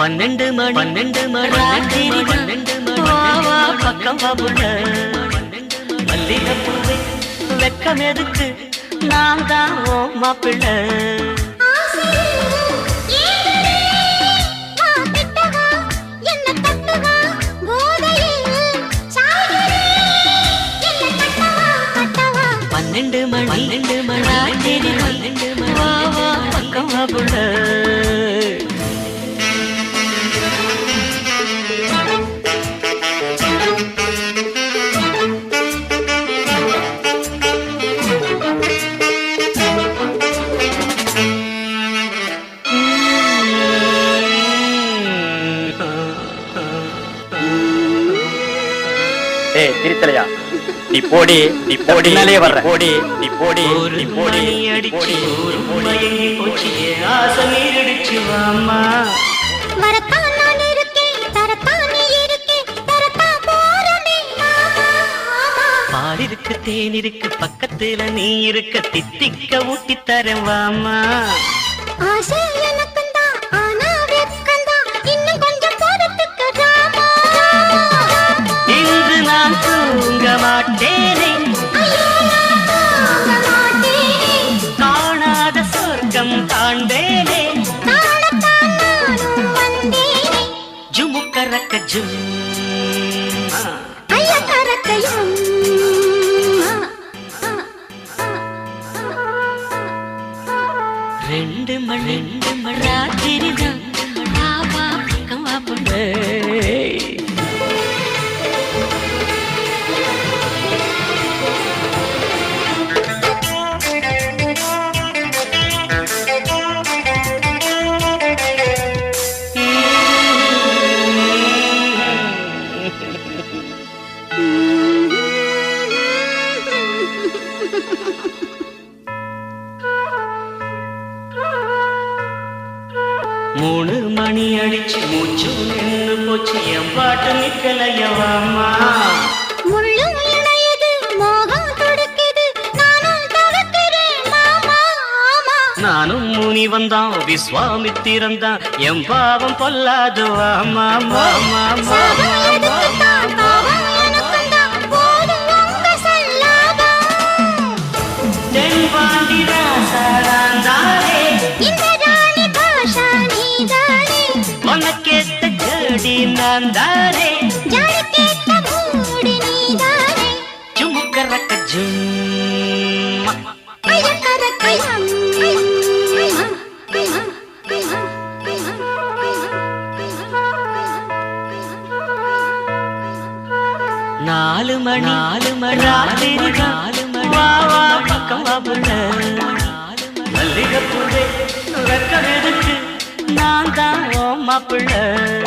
பன்னெண்டு மணி பன்னெண்டு மணி பன்னெண்டு மணி வா வா பக்கம் வா புள்ள மல்லிகை பூவே வெக்கம் எதுக்கு? நான் தான் ஓ மாப்பிள்ளை. பன்னெண்டு மணி பன்னெண்டு மணி பன்னெண்டு மணி. பக்கம் வா ஏய் திருத்தலையா? நீ போடி நீ போடி பின்னாலே வர்ற போடி நீ போடி நீ போடி போடி பால் இருக்கு தேன் இருக்கு பக்கத்துல நீ இருக்க தித்திக்க ஊட்டி தரேன் வாமா ஜுமுக்கரக்க ஜும் ரெண்டு மணி ரெண்டு மணி ராத்திரி தான். பக்கம் வா மூணு மணி அடிச்சு மூச்சு நின்னு போச்சு. என் பாட்டு நிக்கலையவாமா நானும் முனி வந்தான் விஸ்வாமித்திரன் தான் என் பாவம் பொல்லாது மாமா ராசாராந்தாரே உனக்கேத்த ஜோடி நான் தாரே ஜுமுக்கரக்க ஜும்மா நாலு மணி நாலு மணி ராத்திரி நாலு மணி வா வா பக்கம் வா புள்ள மாப்பிள்ள.